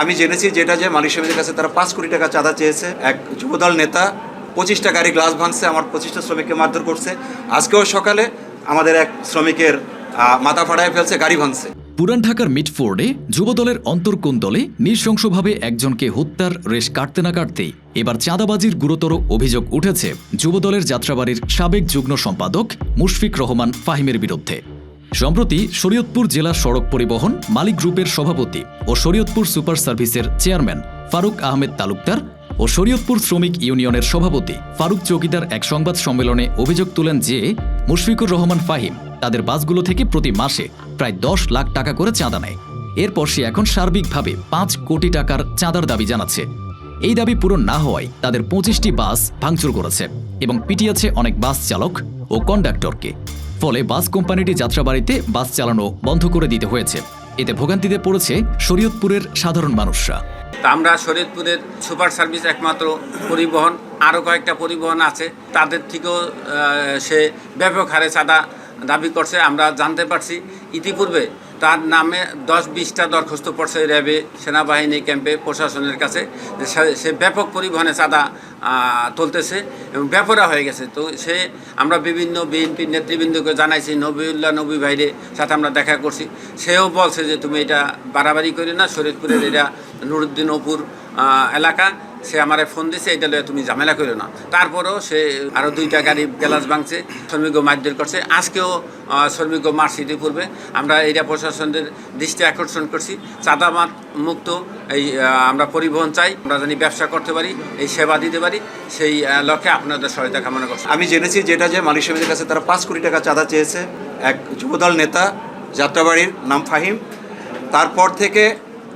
আমি জেনেছি যেটা যে মালিক সমিতির কাছে তারা পাঁচ কোটি টাকা চাঁদা চেয়েছে। এক যুবদল নেতা পঁচিশটা গাড়ি গ্লাস ভাঙছে, আমার পঁচিশটা শ্রমিককে মারধর করছে। আজকেও সকালে আমাদের এক শ্রমিকের মাথা ফাড়ায় ফেলছে, গাড়ি ভাঙছে। পুরান ঢাকার মিটফোর্ডে যুবদলের অন্তর্কোণ দলে নৃশংসভাবে একজনকে হত্যার রেশ কাটতে না কাটতেই এবার চাঁদাবাজির গুরুতর অভিযোগ উঠেছে যুবদলের যাত্রাবাড়ির সাবেক যুগ্ম সম্পাদক মুশফিক রহমান ফাহিমের বিরুদ্ধে। সম্প্রতি শরীয়তপুর জেলা সড়ক পরিবহন মালিক গ্রুপের সভাপতি ও শরীয়তপুর সুপার সার্ভিসের চেয়ারম্যান ফারুক আহমেদ তালুকদার ও শরীয়তপুর শ্রমিক ইউনিয়নের সভাপতি ফারুক চৌকিদার এক সংবাদ সম্মেলনে অভিযোগ তুলেন যে, মুশফিকুর রহমান ফাহিম তাদের বাসগুলো থেকে প্রতি মাসে প্রায় দশ লাখ টাকা করে চাঁদা নেয়। এরপর সে এখন সার্বিকভাবে পাঁচ কোটি টাকার চাঁদার দাবি জানাচ্ছে। এই দাবি পূরণ না হওয়ায় তাদের পঁচিশটি বাস ভাঙচুর করেছে এবং পিটিয়েছে অনেক বাস চালক ও কন্ডাক্টরকে। ফলে বাস কোম্পানিটি যাত্রাবাড়িতে বাস চালানো বন্ধ করে দিতে হয়েছে। এতে ভোগান্তিতে পড়েছে শরীয়তপুরের সাধারণ মানুষরা। আমরা শরীয়তপুরের সুপার সার্ভিস একমাত্র পরিবহন, আরও কয়েকটা পরিবহন আছে। তাদের থেকেও সে ব্যাপক হারে চাঁদা দাবি করছে। আমরা জানতে পারছি ইতিপূর্বে তার নামে দশ বিশটা দরখাস্ত পড়ছে র্যাবে, সেনাবাহিনী ক্যাম্পে, প্রশাসনের কাছে। সে- ব্যাপক পরিবহনে চাঁদা তুলতেছে এবং ব্যাপারা হয়ে গেছে। তো সে, আমরা বিভিন্ন বিএনপির নেতৃবৃন্দকে জানাইছি, নবীউল্লাহ নবী ভাইরে সাথে আমরা দেখা করছি। সেও বলছে যে, তুমি এটা বাড়াবাড়ি করি না শরীরপুরের এটা নুরুদ্দিন অপুর এলাকা। সে আমারে ফোন দিছে এটা লয়ে তুমি ঝামেলা করো না। তারপরেও সে আরও দুইটা গাড়ি গ্যালাস ভাঙছে, শ্রমিক মারধর করছে। আজকেও শ্রমিক মার্কশিটে পূর্বে আমরা এইটা প্রশাসনের দৃষ্টি আকর্ষণ করছি। চাঁদামাত মুক্ত, এই আমরা পরিবহন চাই, আমরা জানি ব্যবসা করতে পারি, এই সেবা দিতে পারি, সেই লক্ষ্যে আপনাদের সহায়তা কামনা করছি। আমি জেনেছি যেটা যে মালিক সমিতির কাছে তারা পাঁচ কোটি টাকা চাঁদা চেয়েছে। এক যুবদল নেতা, যাত্রাবাড়ির নাম ফাহিম। তারপর থেকে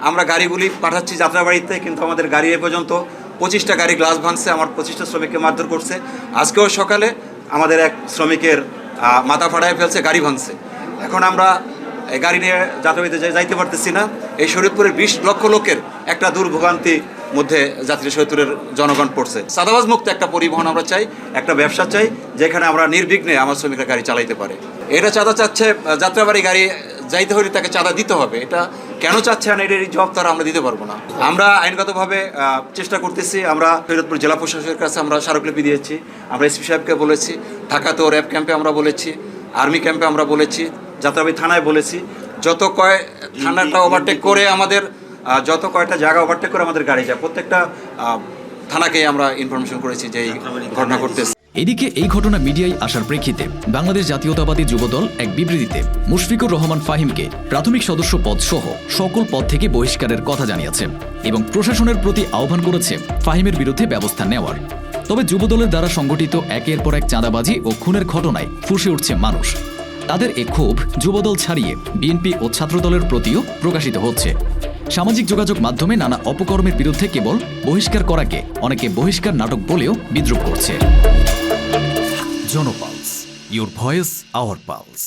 আমরা গাড়িগুলি পাঠাচ্ছি যাত্রাবাড়িতে, কিন্তু আমাদের গাড়ি এ পর্যন্ত পঁচিশটা গাড়ি গ্লাস ভাঙছে, আমার পঁচিশটা শ্রমিককে মারধর করছে। আজকেও সকালে আমাদের এক শ্রমিকের মাথা ফাড়ায় ফেলছে, গাড়ি ভাঙছে। এখন আমরা গাড়ি নিয়ে যাত্রাবাড়িতে যাই- যাইতে পারতেছি না। এই শরীয়তপুরের বিশ লক্ষ লোকের একটা দুর্ভোগান্তি মধ্যে যাত্রী সৈতুরের জনগণ পড়ছে। সাদাবাজ মুক্ত একটা পরিবহন আমরা চাই, একটা ব্যবসা চাই, যেখানে আমরা নির্বিঘ্নে আমার শ্রমিকরা গাড়ি চালাইতে পারে। এটা চাঁদা চাচ্ছে যাত্রাবাড়ি গাড়ি যাইতে হলে তাকে চাঁদা দিতে হবে। এটা কেন চাচ্ছে না এটার জবাব তারা আমরা দিতে পারব না। আমরা আইনগতভাবে চেষ্টা করতেছি আমরা ফরিদপুর জেলা প্রশাসকের কাছে আমরা স্মারকলিপি দিয়েছি আমরা এসপি সাহেবকে বলেছি ঢাকাতেও র্যাব ক্যাম্পে আমরা বলেছি আর্মি ক্যাম্পে আমরা বলেছি যাত্রাবাড়ি থানায় বলেছি যত কয় থানাটা ওভারটেক করে আমাদের যত কয়টা জায়গা ওভারটেক করে আমাদের গাড়ি যায় প্রত্যেকটা থানাকেই আমরা ইনফরমেশন করেছি যে এই ঘটনা করতেছে এদিকে এই ঘটনা মিডিয়ায় আসার প্রেক্ষিতে বাংলাদেশ জাতীয়তাবাদী যুবদল এক বিবৃতিতে মুশফিকুর রহমান ফাহিমকে প্রাথমিক সদস্য পদ সহ সকল পদ থেকে বহিষ্কারের কথা জানিয়েছে এবং প্রশাসনের প্রতি আহ্বান করেছে ফাহিমের বিরুদ্ধে ব্যবস্থা নেওয়ার। তবে যুবদলের দ্বারা সংগঠিত একের পর এক চাঁদাবাজি ও খুনের ঘটনায় ফুসে উঠছে মানুষ। তাদের এ ক্ষোভ যুবদল ছাড়িয়ে বিএনপি ও ছাত্রদলের প্রতিও প্রকাশিত হচ্ছে। সামাজিক যোগাযোগ মাধ্যমে নানা অপকর্মের বিরুদ্ধে কেবল বহিষ্কার করাকে অনেকে বহিষ্কার নাটক বলেও বিদ্রুপ করছে। Jan Pulse your voice our pulse